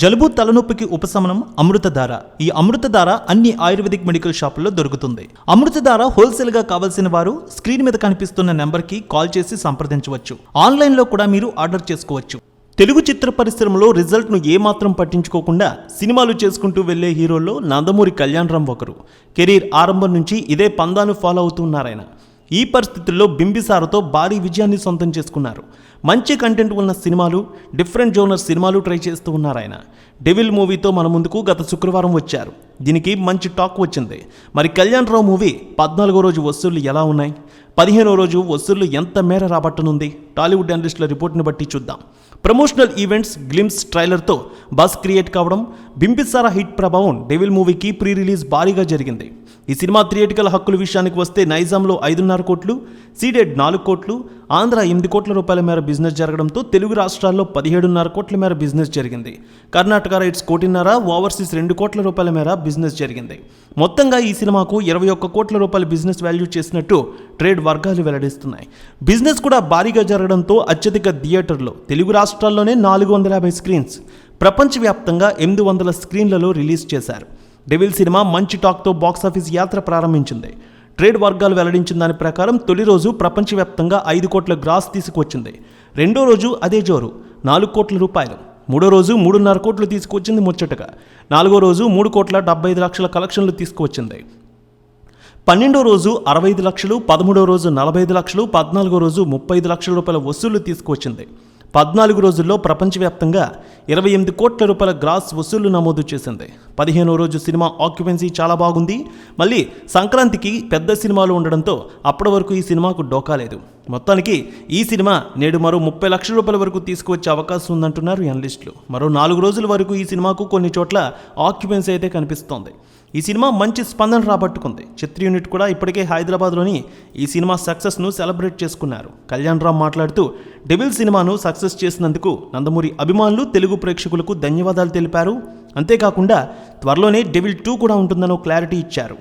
జలుబు తలనొప్పికి ఉపశమనం అమృతధార. ఈ అమృతధార అన్ని ఆయుర్వేదిక్ మెడికల్ షాపుల్లో దొరుకుతుంది. అమృతధార హోల్సేల్గా కావాల్సిన వారు స్క్రీన్ మీద కనిపిస్తున్న నెంబర్కి కాల్ చేసి సంప్రదించవచ్చు. ఆన్లైన్లో కూడా మీరు ఆర్డర్ చేసుకోవచ్చు. తెలుగు చిత్ర పరిశ్రమలో రిజల్ట్ను ఏమాత్రం పట్టించుకోకుండా సినిమాలు చేసుకుంటూ వెళ్ళే హీరోల్లో నందమూరి కళ్యాణరామ్ ఒకరు. కెరీర్ ఆరంభం నుంచి ఇదే పందాను ఫాలో అవుతున్నారాయన ఈ పరిస్థితుల్లో బింబిసారతో భారీ విజయాన్ని సొంతం చేసుకున్నారు. మంచి కంటెంట్ ఉన్న సినిమాలు డిఫరెంట్ జోనర్ సినిమాలు ట్రై చేస్తూ ఉన్నారు ఆయన. డెవిల్ మూవీతో మన ముందుకు గత శుక్రవారం వచ్చారు. దీనికి మంచి టాక్ వచ్చింది. మరి కళ్యాణ్ రావు మూవీ పద్నాలుగో రోజు వసూళ్ళు ఎలా ఉన్నాయి? పదిహేనో రోజు వసూళ్ళు ఎంత మేర రాబట్టనుంది? టాలీవుడ్ అనలిస్టుల రిపోర్ట్ని బట్టి చూద్దాం. ప్రమోషనల్ ఈవెంట్స్ గ్లిమ్స్ ట్రైలర్తో బస్ క్రియేట్ కావడం బింబిసారా హిట్ ప్రభావం డెవిల్ మూవీకి ప్రీ రిలీజ్ భారీగా జరిగింది. ఈ సినిమా థియేటికల్ హక్కుల విషయానికి వస్తే నైజాంలో ఐదున్నర కోట్లు సీడెడ్ నాలుగు కోట్లు ఆంధ్ర ఎనిమిది కోట్ల రూపాయల మేర బిజినెస్ జరగడంతో తెలుగు రాష్ట్రాల్లో పదిహేడున్నర కోట్ల మేర బిజినెస్ జరిగింది. కర్ణాటక రైట్స్ కోటిన్నర ఓవర్సీస్ రెండు కోట్ల రూపాయల మేర బిజినెస్ జరిగింది. మొత్తంగా ఈ సినిమాకు ఇరవై ఒక్క కోట్ల రూపాయల బిజినెస్ వాల్యూ చేసినట్టు ట్రేడ్ వర్గాలు వెల్లడిస్తున్నాయి. బిజినెస్ కూడా భారీగా జరగడంతో అత్యధిక థియేటర్లో తెలుగు రాష్ట్రాల్లోనే నాలుగు వందల యాభై స్క్రీన్స్ ప్రపంచవ్యాప్తంగా ఎనిమిది వందల స్క్రీన్లలో రిలీజ్ చేశారు. డెవిల్ సినిమా మంచి టాక్తో బాక్సాఫీస్ యాత్ర ప్రారంభించింది. ట్రేడ్ వర్గాలు వెల్లడించిన దాని ప్రకారం తొలి రోజు ప్రపంచవ్యాప్తంగా ఐదు కోట్ల గ్రాస్ తీసుకువచ్చింది. రెండో రోజు అదే జోరు నాలుగు కోట్ల రూపాయలు. మూడో రోజు మూడున్నర కోట్లు తీసుకువచ్చింది ముచ్చటగా. నాలుగో రోజు మూడు కోట్ల డెబ్బై ఐదు లక్షల కలెక్షన్లు తీసుకువచ్చింది. పన్నెండో రోజు అరవై ఐదు లక్షలు పదమూడో రోజు నలభై ఐదు లక్షలు పద్నాలుగో రోజు ముప్పై ఐదు లక్షల రూపాయల వసూళ్ళు తీసుకువచ్చింది. పద్నాలుగు రోజుల్లో ప్రపంచవ్యాప్తంగా ఇరవై ఎనిమిది కోట్ల రూపాయల గ్రాస్ వసూళ్ళు నమోదు చేసింది. పదిహేనో రోజు సినిమా ఆక్యుపెన్సీ చాలా బాగుంది. మళ్ళీ సంక్రాంతికి పెద్ద సినిమాలు ఉండడంతో అప్పటి వరకు ఈ సినిమాకు డోకా లేదు. మొత్తానికి ఈ సినిమా నేడు మరో ముప్పై లక్షల రూపాయల వరకు తీసుకువచ్చే అవకాశం ఉందంటున్నారు అనలిస్టులు మరో నాలుగు రోజుల వరకు ఈ సినిమాకు కొన్ని చోట్ల ఆక్యుపెన్సీ అయితే కనిపిస్తోంది. ఈ సినిమా మంచి స్పందన రాబట్టుకుంది. చిత్ర యూనిట్ కూడా ఇప్పటికే హైదరాబాద్లోని ఈ సినిమా సక్సెస్ను సెలబ్రేట్ చేసుకున్నారు. కళ్యాణ్ రామ్ మాట్లాడుతూ డెవిల్ సినిమాను సక్సెస్ చేసినందుకు నందమూరి అభిమానులు తెలుగు ప్రేక్షకులకు ధన్యవాదాలు తెలిపారు. అంతేకాకుండా త్వరలోనే డెవిల్ టూ కూడా ఉంటుందనో క్లారిటీ ఇచ్చారు.